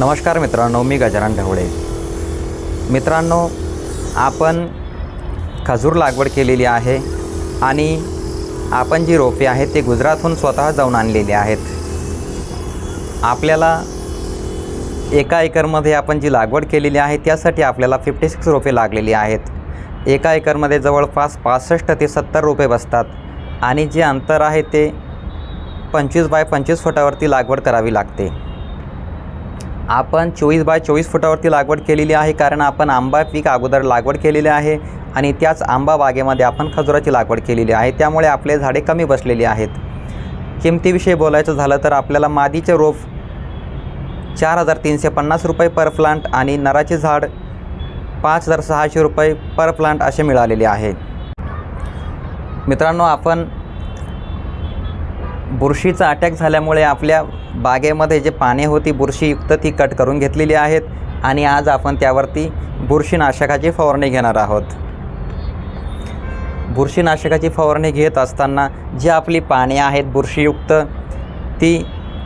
नमस्कार मित्रांनो मी गजानन ढवळे. मित्रांनो आपण खजूर लागवड केलेली आहे आणि आपण जी रोपे आहेत ते गुजरातहून स्वतः जाऊन आणलेली आहेत. आपल्याला एका एकरमध्ये आपण जी लागवड केलेली आहे त्यासाठी आपल्याला फिफ्टी सिक्स रोपे लागलेली आहेत. एका एकरमध्ये जवळपास पासष्ट ते सत्तर रोपे बसतात आणि जे अंतर आहे ते पंचवीस बाय पंचवीस फुटावरती लागवड करावी लागते. आपण चोवीस बाय चोवीस फुटावरती लागवड केलेली आहे कारण आपण आंबा पीक अगोदर लागवड केलेली आहे आणि त्याच आंबा बागेमध्ये आपण खजुराची लागवड केलेली आहे. त्यामुळे आपले झाडे कमी बसलेली आहेत. किमतीविषयी बोलायचं झालं तर आपल्याला मादीचे रोप चार हजार तीनशे पन्नास रुपये पर प्लांट आणि नराचे झाड पाच हजार सहाशे रुपये पर प्लांट असे मिळालेले आहे. मित्रांनो आपण बुरशीचा अटॅक झाल्यामुळे आपल्या बागेमध्ये जे पाने होती बुरशीयुक्त ती कट करून घेतलेली आहेत आणि आज आपण त्यावरती बुरशीनाशकाची फवारणी घेणार आहोत. बुरशीनाशकाची फवारणी घेत असताना जी आपली पाने आहेत बुरशीयुक्त ती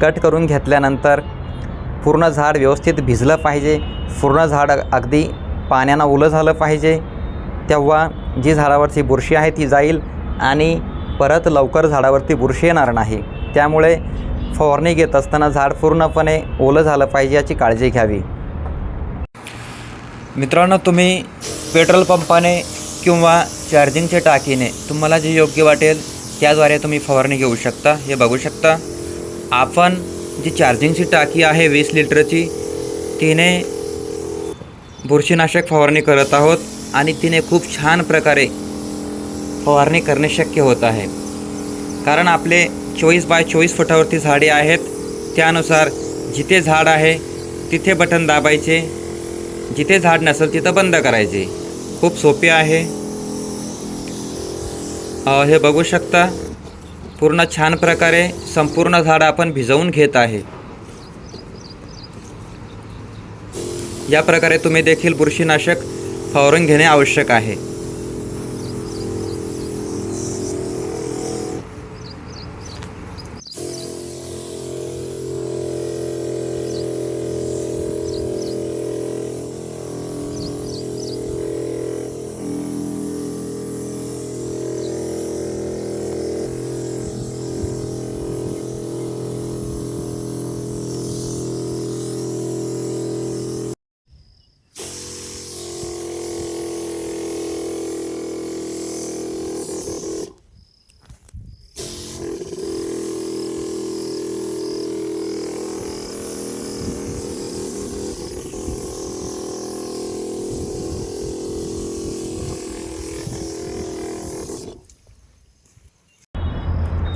कट करून घेतल्यानंतर पूर्ण झाड व्यवस्थित भिजलं पाहिजे. पूर्ण झाड अगदी पाण्यानं ओलं झालं पाहिजे. तेव्हा जी झाडावरची बुरशी आहे ती जाईल आणि परत लवकर झाडावरती बुरशी येणार नाही. त्यामुळे फवारणी घेत असताना झाड पूर्णपणे ओलं झालं पाहिजे याची काळजी घ्यावी. मित्रांनो तुम्ही पेट्रोल पंपाने किंवा चार्जिंगच्या टाकीने तुम्हाला जे योग्य वाटेल त्याद्वारे तुम्ही फवारणी घेऊ शकता. हे बघू शकता आपण जी चार्जिंगची टाकी आहे वीस लिटरची तिने बुरशीनाशक फवारणी करत आहोत आणि तिने खूप छान प्रकारे फवारणी करणे शक्य होत आहे. कारण आपले चोवीस बाय चोवीस फुटावरती झाडे आहेत. त्यानुसार जिथे झाड आहे तिथे बटन दाबायचे. जिथे झाड नसेल तिथं बंद करायचे. खूप सोपे आहे. हे बघू शकता. पूर्ण छान प्रकारे संपूर्ण झाड आपण भिजवून घेत आहे. या प्रकारे तुम्ही देखील बुरशीनाशक फवारून घेणे आवश्यक आहे.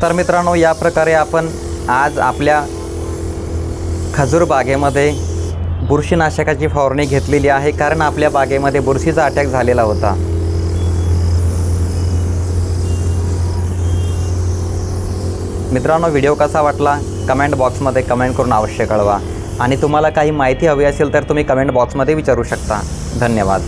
तर मित्रांनो या प्रकारे आपण आज आपल्या खजूर बागेमध्ये बुरशीनाशकाची फवारणी घेतलेली आहे कारण आपल्या बागेमध्ये बुरशीचा अटॅक झालेला होता. मित्रांनो व्हिडिओ कसा वाटला? कमेंट बॉक्समध्ये कमेंट करून अवश्य कळवा. आणि तुम्हाला काही माहिती हवी असेल तर तुम्ही कमेंट बॉक्समध्ये विचारू शकता. धन्यवाद.